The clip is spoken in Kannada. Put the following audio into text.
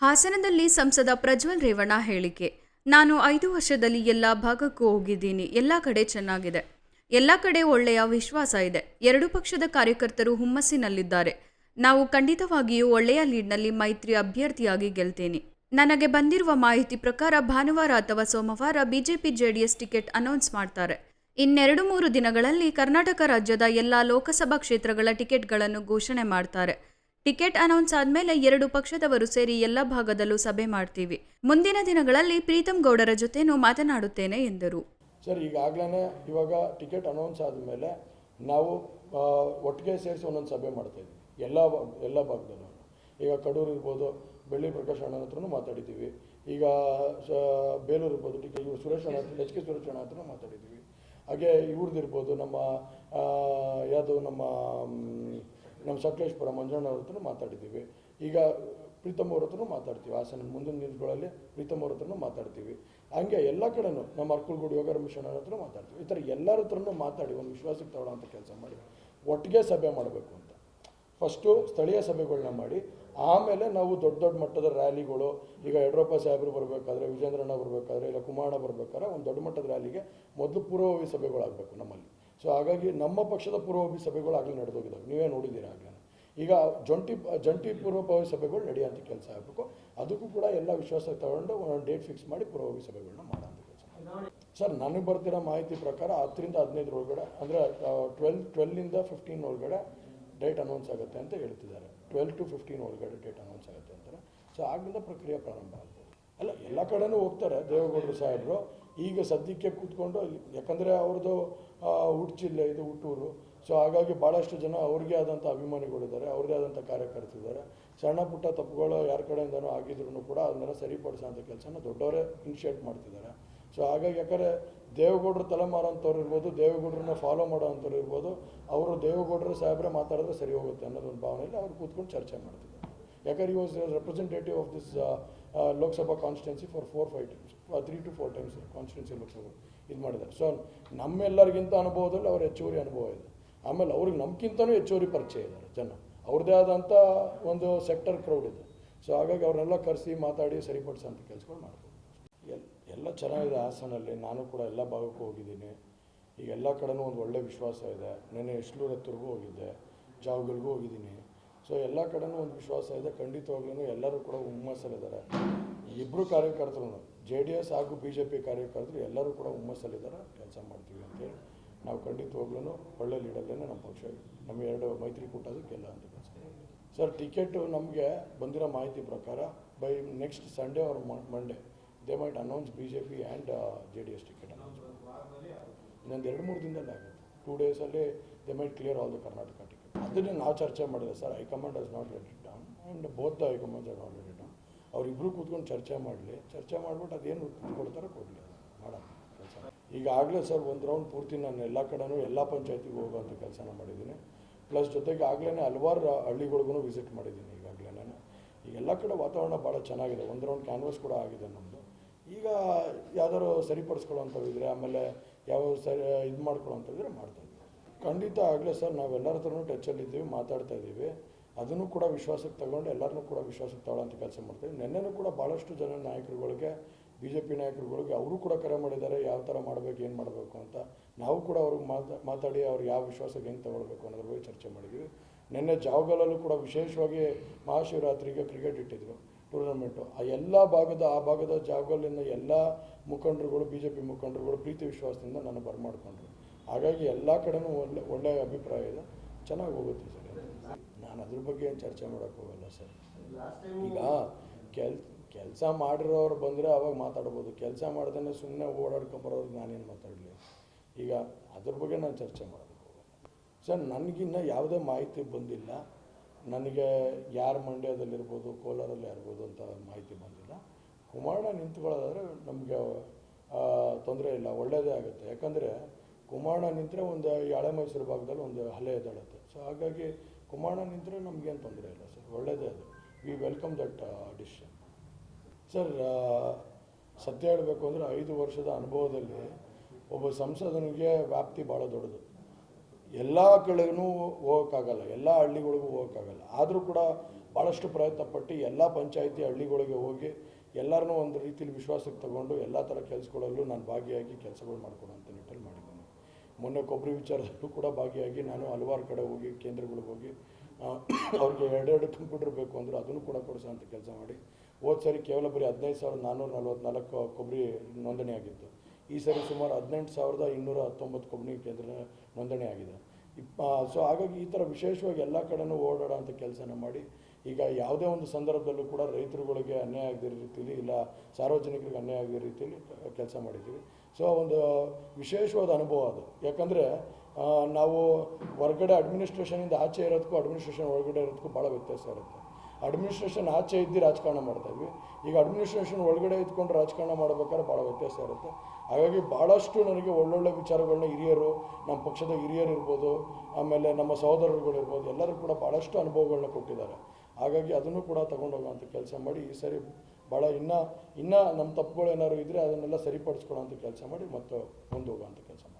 ಹಾಸನದಲ್ಲಿ ಸಂಸದ ಪ್ರಜ್ವಲ್ ರೇವಣ್ಣ ಹೇಳಿಕೆ. ನಾನು ಐದು ವರ್ಷದಲ್ಲಿ ಎಲ್ಲ ಭಾಗಕ್ಕೂ ಹೋಗಿದ್ದೀನಿ. ಎಲ್ಲ ಕಡೆ ಚೆನ್ನಾಗಿದೆ. ಎಲ್ಲ ಕಡೆ ಒಳ್ಳೆಯ ವಿಶ್ವಾಸ ಇದೆ. ಎರಡು ಪಕ್ಷದ ಕಾರ್ಯಕರ್ತರು ಹುಮ್ಮಸ್ಸಿನಲ್ಲಿದ್ದಾರೆ. ನಾವು ಖಂಡಿತವಾಗಿಯೂ ಒಳ್ಳೆಯ ಲೀಡ್ನಲ್ಲಿ ಮೈತ್ರಿ ಅಭ್ಯರ್ಥಿಯಾಗಿ ಗೆಲ್ತೇನೆ. ನನಗೆ ಬಂದಿರುವ ಮಾಹಿತಿ ಪ್ರಕಾರ ಭಾನುವಾರ ಅಥವಾ ಸೋಮವಾರ ಬಿಜೆಪಿ ಜೆಡಿಎಸ್ ಟಿಕೆಟ್ ಅನೌನ್ಸ್ ಮಾಡ್ತಾರೆ. ಇನ್ನೆರಡು ಮೂರು ದಿನಗಳಲ್ಲಿ ಕರ್ನಾಟಕ ರಾಜ್ಯದ ಎಲ್ಲ ಲೋಕಸಭಾ ಕ್ಷೇತ್ರಗಳ ಟಿಕೆಟ್ಗಳನ್ನು ಘೋಷಣೆ ಮಾಡ್ತಾರೆ. ಟಿಕೆಟ್ ಅನೌನ್ಸ್ ಆದ್ಮೇಲೆ ಎರಡು ಪಕ್ಷದವರು ಸೇರಿ ಎಲ್ಲ ಭಾಗದಲ್ಲೂ ಸಭೆ ಮಾಡ್ತೀವಿ. ಮುಂದಿನ ದಿನಗಳಲ್ಲಿ ಪ್ರೀತಮ್ ಗೌಡರ ಜೊತೆನೂ ಮಾತನಾಡುತ್ತೇನೆ ಎಂದರು. ಸರ್ ಈಗಾಗಲೇ ಇವಾಗ ಟಿಕೆಟ್ ಅನೌನ್ಸ್ ಆದಮೇಲೆ ನಾವು ಒಟ್ಟಿಗೆ ಸೇರಿಸಿ ಒಂದೊಂದು ಸಭೆ ಮಾಡ್ತಾಯಿದ್ವಿ ಎಲ್ಲ ಭಾಗ ಎಲ್ಲ ಭಾಗದಲ್ಲೂ. ಈಗ ಕಡೂರು ಇರ್ಬೋದು, ಬೆಳ್ಳಿ ಪ್ರಕಾಶ್ ಅಣ್ಣ ಹತ್ರನೂ ಮಾತಾಡಿದ್ದೀವಿ. ಈಗ, ಸ, ಬೇಲೂರು ಇರ್ಬೋದು ಟಿಕೆಟ್ ಇವರು ಸುರೇಶ್ ಅಣ್ಣ ಎಚ್ ಕೆ ಸುರೇಶ್ ಅಣ್ಣ ಹತ್ರನೂ ಮಾತಾಡಿದ್ದೀವಿ. ಹಾಗೆ ಇವ್ರದ್ದು ಇರ್ಬೋದು ನಮ್ಮ ಯಾವುದು ನಮ್ಮ ನಮ್ಮ ಸಕಲೇಶ್ಪುರ ಮಂಜಣ್ಣವ್ರ ಹತ್ರನೂ ಮಾತಾಡಿದ್ದೀವಿ. ಈಗ ಪ್ರೀತಮ್ ಅವ್ರ ಹತ್ರನೂ ಮಾತಾಡ್ತೀವಿ. ಹಾಸನ ಮುಂದಿನ ದಿನಗಳಲ್ಲಿ ಪ್ರೀತಮ್ ಅವ್ರ ಹತ್ರನೂ ಮಾತಾಡ್ತೀವಿ. ಹಂಗೆ ಎಲ್ಲ ಕಡೆನೂ ನಮ್ಮ ಅರ್ಕುಲ್ಗೂಡು ಯೋಗ ರಮೇಶ್ ಅವ್ರ ಹತ್ರ ಮಾತಾಡ್ತೀವಿ. ಈ ಥರ ಎಲ್ಲರ ಹತ್ರನೂ ಮಾತಾಡಿ ಒಂದು ವಿಶ್ವಾಸಕ್ಕೆ ತಗೊಳ್ಳೋ ಅಂತ ಕೆಲಸ ಮಾಡಿ. ಒಟ್ಟಿಗೆ ಸಭೆ ಮಾಡಬೇಕು ಅಂತ. ಫಸ್ಟು ಸ್ಥಳೀಯ ಸಭೆಗಳನ್ನ ಮಾಡಿ. ಆಮೇಲೆ ನಾವು ದೊಡ್ಡ ದೊಡ್ಡ ಮಟ್ಟದ ರ್ಯಾಲಿಗಳು, ಈಗ ಯಡಿಯೂರಪ್ಪ ಸಾಹೇಬರು ಬರಬೇಕಾದ್ರೆ, ವಿಜೇಂದ್ರಣ್ಣ ಬರಬೇಕಾದ್ರೆ, ಇಲ್ಲ ಕುಮಾರಣ್ಣ ಬರಬೇಕಾದ್ರೆ, ಒಂದು ದೊಡ್ಡ ಮಟ್ಟದ ರ್ಯಾಲಿಗೆ ಮೊದಲು ಪೂರ್ವಭಾವಿ ಸಭೆಗಳಾಗಬೇಕು ನಮ್ಮಲ್ಲಿ. ಸೊ ಹಾಗಾಗಿ ನಮ್ಮ ಪಕ್ಷದ ಪೂರ್ವಭಾವಿ ಸಭೆಗಳು ಆಗಲೇ ನಡೆದೋಗಿದ್ದಾವೆ ನೀವೇ ನೋಡಿದ್ದೀರಾ ಆಗಲೇ ಈಗ ಜಂಟಿ ಜಂಟಿ ಪೂರ್ವಭಾವಿ ಸಭೆಗಳು ನಡೆಯೋಂಥ ಕೆಲಸ ಆಗಬೇಕು. ಅದಕ್ಕೂ ಕೂಡ ಎಲ್ಲ ವಿಶ್ವಾಸ ತಗೊಂಡು ಒಂದು ಡೇಟ್ ಫಿಕ್ಸ್ ಮಾಡಿ ಪೂರ್ವಭಾವಿ ಸಭೆಗಳನ್ನ ಮಾಡೋಂಥ ಕೆಲಸ ಸರ್, ನನಗೆ ಬರ್ತಿರೋ ಮಾಹಿತಿ ಪ್ರಕಾರ ಹತ್ತರಿಂದ ಹದಿನೈದರ ಒಳಗಡೆ ಅಂದರೆ ಟ್ವೆಲ್ ಟ್ವೆಲ್ಲಿಂದ ಫಿಫ್ಟೀನ್ ಒಳಗಡೆ ಡೇಟ್ ಅನೌನ್ಸ್ ಆಗುತ್ತೆ ಅಂತ ಹೇಳ್ತಿದ್ದಾರೆ. ಟ್ವೆಲ್ ಟು ಫಿಫ್ಟೀನ್ ಒಳಗಡೆ ಡೇಟ್ ಅನೌನ್ಸ್ ಆಗುತ್ತೆ ಅಂತಾರೆ. ಸೊ ಆಗಿಂದ ಪ್ರಕ್ರಿಯೆ ಪ್ರಾರಂಭ ಆಗ್ಬೋದು. ಅಲ್ಲ, ಎಲ್ಲ ಕಡೆನೂ ಹೋಗ್ತಾರೆ. ದೇವೇಗೌಡರು ಸಾಹೇಬರು. ಈಗ ಸದ್ಯಕ್ಕೆ ಕೂತ್ಕೊಂಡು ಯಾಕಂದರೆ ಅವ್ರದ್ದು ಹುಟ್ಟಿಲ್ಲ ಇದು ಹುಟ್ಟೂರು. ಸೊ ಹಾಗಾಗಿ ಭಾಳಷ್ಟು ಜನ ಅವ್ರಿಗೆ ಆದಂಥ ಅಭಿಮಾನಿಗಳಿದ್ದಾರೆ, ಅವ್ರದ್ದೇ ಆದಂಥ ಕಾರ್ಯಕರ್ತಿದ್ದಾರೆ ಸಣ್ಣ ಪುಟ್ಟ ತಪ್ಪುಗಳು ಯಾರ ಕಡೆಯಿಂದನೂ ಆಗಿದ್ರು ಕೂಡ ಅದನ್ನೆಲ್ಲ ಸರಿಪಡಿಸೋಂಥ ಕೆಲಸನ ದೊಡ್ಡವರೇ ಇನಿಷಿಯೇಟ್ ಮಾಡ್ತಿದ್ದಾರೆ. ಸೊ ಹಾಗಾಗಿ ಯಾಕಂದರೆ ದೇವೇಗೌಡರು ತಲೆಮಾರಂಥವ್ರು ಇರ್ಬೋದು, ದೇವೇಗೌಡರನ್ನ ಫಾಲೋ ಮಾಡೋವಂಥವ್ರು ಇರ್ಬೋದು, ಅವರು ದೇವೇಗೌಡರು ಸಾಹೇಬ್ರೆ ಮಾತಾಡಿದ್ರೆ ಸರಿ ಹೋಗುತ್ತೆ ಅನ್ನೋದೊಂದು ಭಾವನೆಯಲ್ಲಿ ಅವ್ರು ಕೂತ್ಕೊಂಡು ಚರ್ಚೆ ಮಾಡ್ತಿದ್ದಾರೆ. ಯಾಕಂದ್ರೆ ಈ was representative of this Lok Sabha constituency for four five times three two four times constituency Lok Sabha ಇದು ಮಾಡಿದ್ದಾರೆ. ಸೊ ನಮ್ಮೆಲ್ಲರಿಗಿಂತ ಅನುಭವದಲ್ಲಿ ಅವ್ರ ಹೆಚ್ಚುವರಿ ಅನುಭವ ಇದೆ. ಆಮೇಲೆ ಅವ್ರಿಗೆ ನಮ್ಗಿಂತನೂ ಹೆಚ್ಚುವರಿ ಪರಿಚಯ ಇದ್ದಾರೆ ಜನ. ಅವ್ರದ್ದೇ ಆದಂಥ ಒಂದು ಸೆಕ್ಟರ್ ಕ್ರೌಡ್ ಇದೆ. ಸೊ ಹಾಗಾಗಿ ಅವ್ರನ್ನೆಲ್ಲ ಕರೆಸಿ ಮಾತಾಡಿ ಸರಿಪಡಿಸೋಂಥ ಕೆಲಸಗಳು ಮಾಡ್ಬೋದು. ಎಲ್, ಎಲ್ಲ ಚೆನ್ನಾಗಿದೆ ಹಾಸನಲ್ಲಿ. ನಾನು ಕೂಡ ಎಲ್ಲ ಭಾಗಕ್ಕೂ ಹೋಗಿದ್ದೀನಿ. ಈಗ ಎಲ್ಲ ಕಡೆನೂ ಒಂದು ಒಳ್ಳೆ ವಿಶ್ವಾಸ ಇದೆ. ನೆನ್ನೆ ಎಷ್ಟು ಹತ್ತಿರಗೂ ಹೋಗಿದ್ದೆ. ಜಾಗಗಳಿಗೂ ಹೋಗಿದ್ದೀನಿ. ಸೊ ಎಲ್ಲ ಕಡೆನೂ ಒಂದು ವಿಶ್ವಾಸ ಇದೆ. ಖಂಡಿತವಾಗ್ಲೂ ಎಲ್ಲರೂ ಕೂಡ ಹುಮ್ಮಸ್ಸಲ್ಲಿದ್ದಾರೆ. ಇಬ್ಬರು ಕಾರ್ಯಕರ್ತರು ಜೆ ಡಿ ಎಸ್ ಹಾಗೂ ಬಿ ಜೆ ಪಿ ಕಾರ್ಯಕರ್ತರು ಎಲ್ಲರೂ ಕೂಡ ಹುಮ್ಮಸ್ಸಲ್ಲಿದ್ದಾರೆ. ಕೆಲಸ ಮಾಡ್ತೀವಿ ಅಂತೇಳಿ ನಾವು ಖಂಡಿತವಾಗ್ಲೂ ಒಳ್ಳೆ ಲೀಡಲ್ಲೇ ನಮ್ಮ ಪಕ್ಷ, ನಮ್ಮ ಎರಡು ಮೈತ್ರಿಕೂಟ ಗೆಲ್ಲ ಅಂತ ಸರ್ ಟಿಕೆಟು ನಮಗೆ ಬಂದಿರೋ ಮಾಹಿತಿ ಪ್ರಕಾರ by next Sunday or Monday they might announce B J P and J D S ticket announce ಇನ್ನೊಂದು ಎರಡು ಮೂರು ದಿನದಲ್ಲಿ ಆಗುತ್ತೆ. ಟೂ ಡೇಸಲ್ಲಿ they might clear all the Karnataka ticket ಅದನ್ನೇ ನಾವು ಚರ್ಚೆ ಮಾಡಿದೆ sir. High command has not let it down and both high commands are not let it down ಅವರಿಬ್ಬರು ಕೂತ್ಕೊಂಡು ಚರ್ಚೆ ಮಾಡಲಿ. ಚರ್ಚೆ ಮಾಡಿಬಿಟ್ಟು ಅದೇನು ಕೊಡ್ತಾರೋ ಕೊಡಲಿ ಮಾಡೋಣ ಕೆಲಸ. ಈಗಾಗಲೇ ಸರ್ ಒಂದು ರೌಂಡ್ ಪೂರ್ತಿ ನಾನು ಎಲ್ಲ ಕಡೆನೂ ಎಲ್ಲ ಪಂಚಾಯತಿಗೆ ಹೋಗೋವಂಥ ಕೆಲಸನ ಮಾಡಿದ್ದೀನಿ. ಪ್ಲಸ್ ಜೊತೆಗೆ ಆಗಲೇ ಹಲವಾರು ಹಳ್ಳಿಗಳಿಗೂ ವಿಸಿಟ್ ಮಾಡಿದ್ದೀನಿ ಈಗಾಗಲೇ ನಾನು. ಈಗ ಎಲ್ಲ ಕಡೆ ವಾತಾವರಣ ಭಾಳ ಚೆನ್ನಾಗಿದೆ. ಒಂದು ರೌಂಡ್ ಕ್ಯಾನ್ವಸ್ ಕೂಡ ಆಗಿದೆ ನಮ್ಮದು ಈಗ ಯಾವ್ದಾದ್ರು ಸರಿಪಡಿಸ್ಕೊಳ್ಳೋಂಥವಿದ್ರೆ ಆಮೇಲೆ ಯಾವ ಸರಿ, ಇದು ಮಾಡ್ಕೊಳ್ಳೋಂಥವಿದ್ರೆ ಮಾಡ್ತಾ ಇದ್ದೀವಿ ಖಂಡಿತ ಆಗಲೇ ಸರ್ ನಾವೆಲ್ಲರ ಹತ್ರನೂ ಟಚ್ಚಲ್ಲಿದ್ದೀವಿ ಮಾತಾಡ್ತಾ ಇದ್ದೀವಿ. ಅದನ್ನು ಕೂಡ ವಿಶ್ವಾಸಕ್ಕೆ ತಗೊಂಡು ಎಲ್ಲರನ್ನೂ ಕೂಡ ವಿಶ್ವಾಸಕ್ಕೆ ತಗೊಳ್ಳೋಂಥ ಕೆಲಸ ಮಾಡ್ತೀವಿ. ನಿನ್ನೆನೂ ಕೂಡ ಭಾಳಷ್ಟು ಜನ ನಾಯಕರುಗಳಿಗೆ ಬಿ ಜೆ ಪಿ ನಾಯಕರುಗಳಿಗೆ ಅವರು ಕೂಡ ಕರೆ ಮಾಡಿದ್ದಾರೆ, ಯಾವ ಥರ ಮಾಡಬೇಕು, ಏನು ಮಾಡಬೇಕು ಅಂತ. ನಾವು ಕೂಡ ಅವ್ರಿಗೆ ಮಾತಾ, ಮಾತಾಡಿ ಅವ್ರಿಗೆ ಯಾವ ವಿಶ್ವಾಸಕ್ಕೆ ಹೆಂಗೆ ತಗೊಳ್ಬೇಕು ಅನ್ನೋದ್ರ ಬಗ್ಗೆ ಚರ್ಚೆ ಮಾಡಿದ್ವಿ. ನಿನ್ನೆ ಜಾವಗಲಲ್ಲೂ ಕೂಡ ವಿಶೇಷವಾಗಿ ಮಹಾಶಿವರಾತ್ರಿಗೆ ಕ್ರಿಕೆಟ್ ಇಟ್ಟಿದ್ರು ಟೂರ್ನಮೆಂಟು ಆ ಎಲ್ಲ ಭಾಗದ, ಆ ಭಾಗದ ಜಾವಗಲ್ಲಿನ ಎಲ್ಲ ಮುಖಂಡರುಗಳು ಬಿ ಜೆ ಪಿ ಮುಖಂಡರುಗಳು ಪ್ರೀತಿ ವಿಶ್ವಾಸದಿಂದ ನನ್ನ ಬರಮಾಡ್ಕೊಂಡ್ರು. ಹಾಗಾಗಿ ಎಲ್ಲ ಕಡೆನೂ ಒಳ್ಳೆ ಒಳ್ಳೆಯ ಅಭಿಪ್ರಾಯ ಇದೆ. ಚೆನ್ನಾಗಿ ಹೋಗುತ್ತೆ ಸರ್ ನಾನು ಅದ್ರ ಬಗ್ಗೆ ಏನು ಚರ್ಚೆ ಮಾಡೋಕ್ಕೆ ಹೋಗಲ್ಲ ಸರ್. ಈಗ ಕೆಲ್ ಕೆಲಸ ಮಾಡಿರೋರು ಬಂದರೆ ಅವಾಗ ಮಾತಾಡ್ಬೋದು. ಕೆಲಸ ಮಾಡ್ದೇ ಸುಮ್ಮನೆ ಓಡಾಡ್ಕೊಂಬರೋರಿಗೆ ನಾನೇನು ಮಾತಾಡಲಿ? ಈಗ ಅದ್ರ ಬಗ್ಗೆ ನಾನು ಚರ್ಚೆ ಮಾಡೋದಕ್ಕೆ ಹೋಗಲ್ಲ. ಸರ್ ನನಗಿನ್ನ ಯಾವುದೇ ಮಾಹಿತಿ ಬಂದಿಲ್ಲ. ನನಗೆ ಯಾರು ಮಂಡ್ಯದಲ್ಲಿರ್ಬೋದು ಕೋಲಾರಲ್ಲಿ ಇರ್ಬೋದು ಅಂತ ಮಾಹಿತಿ ಬಂದಿಲ್ಲ. ಕುಮಾರಣ್ಣ ನಿಂತ್ಕೊಳ್ಳೋದಾದ್ರೆ ನಮಗೆ ತೊಂದರೆ ಇಲ್ಲ. ಒಳ್ಳೆಯದೇ ಆಗುತ್ತೆ. ಯಾಕಂದರೆ ಕುಮಾರಣ್ಣ ನಿಂತರೆ ಒಂದು ಹಳೆ ಮೈಸೂರು ಭಾಗದಲ್ಲಿ ಒಂದು ಹಲೆ ಎದ್ದೇಳುತ್ತೆ ಸೊ ಹಾಗಾಗಿ ಕುಮಾರಣ ನಿಂತರೆ ನಮಗೇನು ತೊಂದರೆ ಇಲ್ಲ ಸರ್. ಒಳ್ಳೆಯದೇ ಅದು. We welcome that decision sir ಸತ್ಯ ಹೇಳಬೇಕು ಅಂದರೆ ಐದು ವರ್ಷದ ಅನುಭವದಲ್ಲಿ ಒಬ್ಬ ಸಂಸದನಿಗೆ ವ್ಯಾಪ್ತಿ ಭಾಳ ದೊಡ್ಡದು. ಎಲ್ಲ ಕಡೆಗೂ ಹೋಗೋಕ್ಕಾಗಲ್ಲ. ಎಲ್ಲ ಹಳ್ಳಿಗಳಿಗೂ ಹೋಗೋಕ್ಕಾಗಲ್ಲ. ಆದರೂ ಕೂಡ ಭಾಳಷ್ಟು ಪ್ರಯತ್ನ ಪಟ್ಟು ಎಲ್ಲ ಪಂಚಾಯಿತಿ ಹಳ್ಳಿಗಳಿಗೆ ಹೋಗಿ ಎಲ್ಲರನ್ನೂ ಒಂದು ರೀತಿಯಲ್ಲಿ ವಿಶ್ವಾಸಕ್ಕೆ ತಗೊಂಡು ಎಲ್ಲ ಥರ ಕೆಲಸಗಳಲ್ಲೂ ನಾನು ಭಾಗಿಯಾಗಿ ಕೆಲಸಗಳು ಮಾಡಿದ್ದೀನಿ ಮೊನ್ನೆ ಕೊಬ್ಬರಿ ವಿಚಾರದಲ್ಲೂ ಕೂಡ ಭಾಗಿಯಾಗಿ ನಾನು ಹಲವಾರು ಕಡೆ ಹೋಗಿ ಕೇಂದ್ರಗಳಿಗೆ ಹೋಗಿ ಅವ್ರಿಗೆ ಎರಡೆರಡು ಕಂಪ್ಯೂಟರ್ ಬೇಕು ಅಂದರು ಅದನ್ನು ಕೂಡ ಅಂತ ಕೆಲಸ ಮಾಡಿ, ಹೋದ ಸರಿ ಕೇವಲ ಬರೀ ಹದಿನೈದು ಸಾವಿರದ ನಾನ್ನೂರ ನಲ್ವತ್ನಾಲ್ಕು ಕೊಬ್ಬರಿ ನೋಂದಣಿ ಆಗಿತ್ತು. ಈ ಸರಿ ಸುಮಾರು ಹದಿನೆಂಟು ಸಾವಿರದ ಇನ್ನೂರ ಹತ್ತೊಂಬತ್ತು ಕೊಬ್ಬರಿ ಕೇಂದ್ರ ನೋಂದಣಿ ಆಗಿದೆ. ಇಪ್ಪ ಸೊ ಹಾಗಾಗಿ ಈ ಥರ ವಿಶೇಷವಾಗಿ ಎಲ್ಲ ಕಡೆನೂ ಓಡಾಡೋ ಅಂಥ ಕೆಲಸನ ಮಾಡಿ ಈಗ ಯಾವುದೇ ಒಂದು ಸಂದರ್ಭದಲ್ಲೂ ಕೂಡ ರೈತರುಗಳಿಗೆ ಅನ್ಯಾಯ ಆಗದ ರೀತಿಯಲ್ಲಿ ಇಲ್ಲ, ಸಾರ್ವಜನಿಕರಿಗೆ ಅನ್ಯಾಯ ಆಗದೇ ರೀತಿಯಲ್ಲಿ ಕೆಲಸ ಮಾಡಿದ್ದೀವಿ. ಸೊ ಒಂದು ವಿಶೇಷವಾದ ಅನುಭವ ಅದು. ಯಾಕಂದರೆ ನಾವು ಹೊರಗಡೆ ಅಡ್ಮಿನಿಸ್ಟ್ರೇಷನಿಂದ ಆಚೆ ಇರೋದಕ್ಕೂ ಅಡ್ಮಿನಿಸ್ಟ್ರೇಷನ್ ಒಳಗಡೆ ಇರೋದಕ್ಕೂ ಭಾಳ ವ್ಯತ್ಯಾಸ ಇರುತ್ತೆ. ಅಡ್ಮಿನಿಸ್ಟ್ರೇಷನ್ ಆಚೆ ಇದ್ದು ರಾಜಕಾರಣ ಮಾಡ್ತಾ ಇದ್ವಿ. ಈಗ ಅಡ್ಮಿನಿಸ್ಟ್ರೇಷನ್ ಒಳಗಡೆ ಇದ್ಕೊಂಡು ರಾಜಕಾರಣ ಮಾಡ್ಬೇಕಾದ್ರೆ ಭಾಳ ವ್ಯತ್ಯಾಸ ಇರುತ್ತೆ. ಹಾಗಾಗಿ ಭಾಳಷ್ಟು ನನಗೆ ಒಳ್ಳೊಳ್ಳೆ ವಿಚಾರಗಳನ್ನ ಹಿರಿಯರು, ನಮ್ಮ ಪಕ್ಷದ ಹಿರಿಯರು ಇರ್ಬೋದು, ಆಮೇಲೆ ನಮ್ಮ ಸಹೋದರರುಗಳಿರ್ಬೋದು ಎಲ್ಲರೂ ಕೂಡ ಭಾಳಷ್ಟು ಅನುಭವಗಳನ್ನ ಕೊಟ್ಟಿದ್ದಾರೆ. ಹಾಗಾಗಿ ಅದನ್ನು ಕೂಡ ತಗೊಂಡೋಗೋವಂಥ ಕೆಲಸ ಮಾಡಿ ಈ ಸರಿ ಭಾಳ ಇನ್ನೂ ಇನ್ನೂ ನಮ್ಮ ತಪ್ಪುಗಳು ಏನಾದ್ರು ಇದ್ದರೆ ಅದನ್ನೆಲ್ಲ ಅಂತ ಕೆಲಸ ಮಾಡಿ ಮತ್ತೆ ಮುಂದೆ ಅಂತ ಕೆಲಸ ಮಾಡಿ.